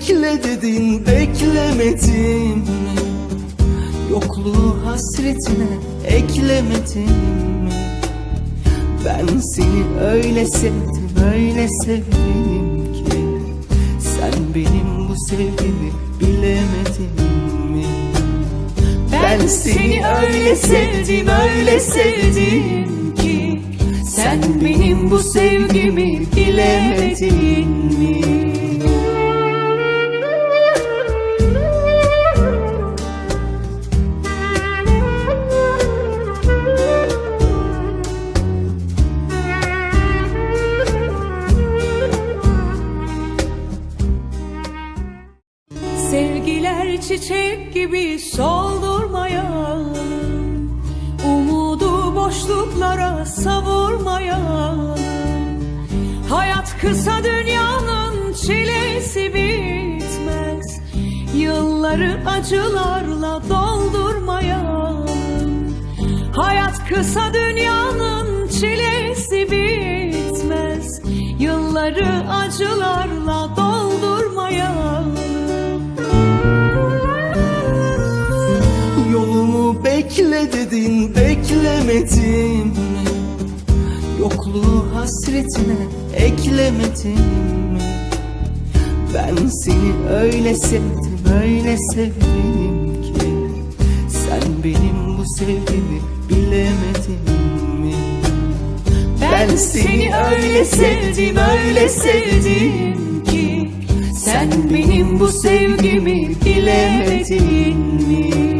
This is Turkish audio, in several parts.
bekle dedin beklemedim mi? Yokluğu hasretine eklemedim mi? Ben seni öyle sevdim öyle sevdim ki Sen benim bu sevgimi bilemedin mi? Ben seni öyle sevdim öyle sevdim ki Sen benim bu sevgimi bilemedin mi? Savurmayalım Hayat kısa dünyanın çilesi bitmez. Yılları acılarla doldurmayalım Hayat kısa dünyanın çilesi bitmez. Yılları acılarla doldurmayalım Yolumu bekle dedin beklemedim? Yokluğu hasretine eklemedim mi? Ben seni öyle sevdim öyle sevdim ki Sen benim bu sevgimi bilemedin mi? Ben seni öyle sevdim öyle sevdim ki Sen benim bu sevgimi bilemedin mi?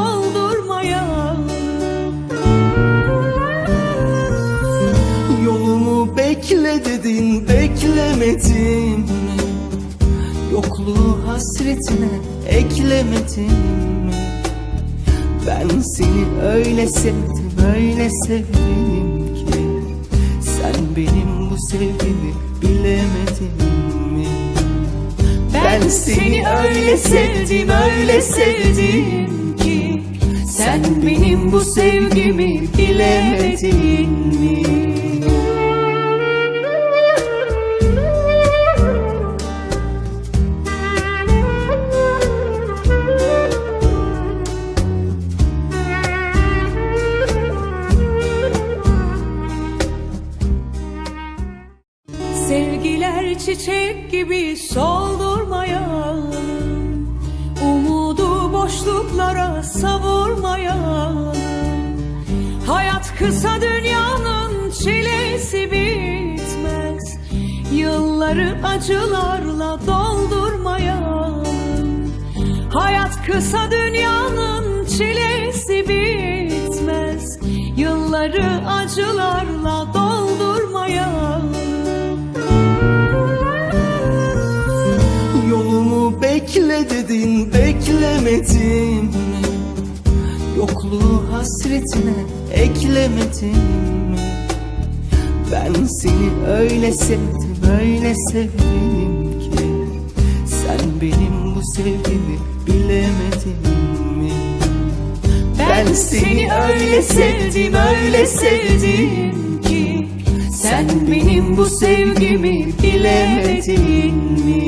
dedin beklemedim mi? Yokluğu hasretine eklemedim mi? Ben seni öyle sevdim öyle sevdim ki Sen benim bu sevgimi bilemedin mi? Ben seni öyle sevdim öyle sevdim ki Sen benim bu sevgimi bilemedin mi? Çiçek gibi soldurmayalım Umudu boşluklara savurmayalım Hayat kısa dünyanın çilesi bitmez Yılları acılarla doldurmayalım Hayat kısa dünyanın çilesi bitmez Yılları acılarla doldurmayalım dedin beklemedim mi? Yokluğu hasretine eklemedim mi? Ben seni öyle sevdim öyle sevdim ki Sen benim bu sevgimi bilemedin mi? Ben seni öyle sevdim öyle sevdim ki Sen benim bu sevgimi bilemedin mi?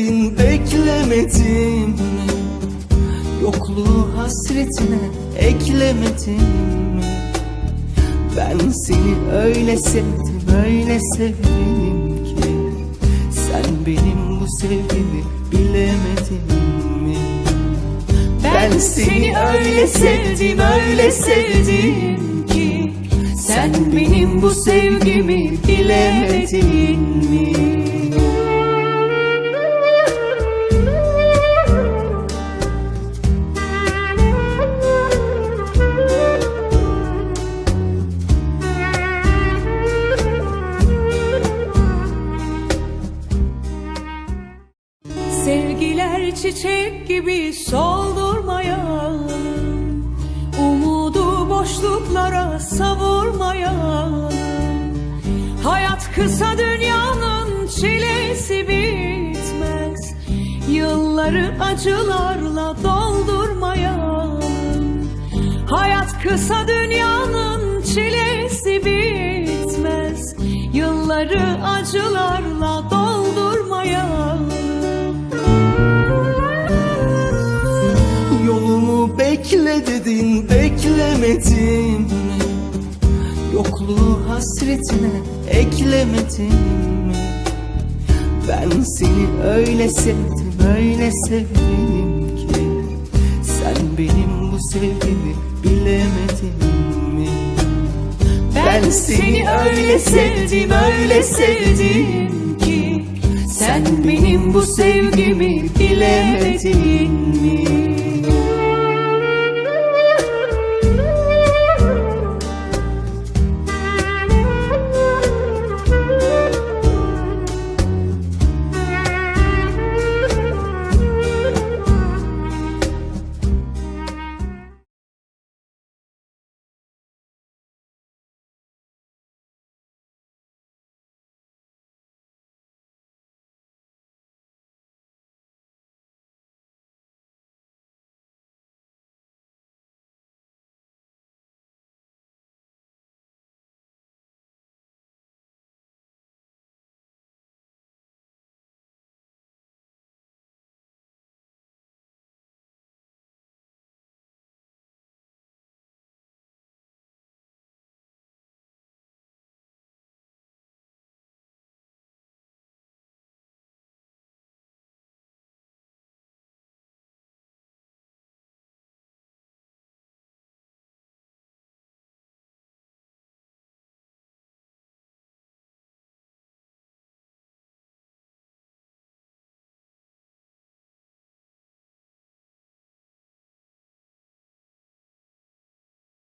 dedin beklemedim mi? Yokluğu hasretine eklemedim mi? Ben seni öyle sevdim öyle sevdim ki Sen benim bu sevgimi bilemedin mi? Ben seni öyle sevdim, öyle sevdim ki Sen benim bu sevgimi bilemedin mi? Soldurmayalım Umudu boşluklara savurmayalım Hayat kısa dünyanın çilesi bitmez. Yılları acılarla doldurmayalım Hayat kısa dünyanın çilesi bitmez. Yılları acılarla beklemedim mi? Yokluğu hasretine eklemedim mi? Ben seni öyle sevdim öyle sevdim ki Sen benim bu sevgimi bilemedin mi? Ben seni öyle sevdim, öyle sevdim ki Sen benim bu sevgimi bilemedin mi?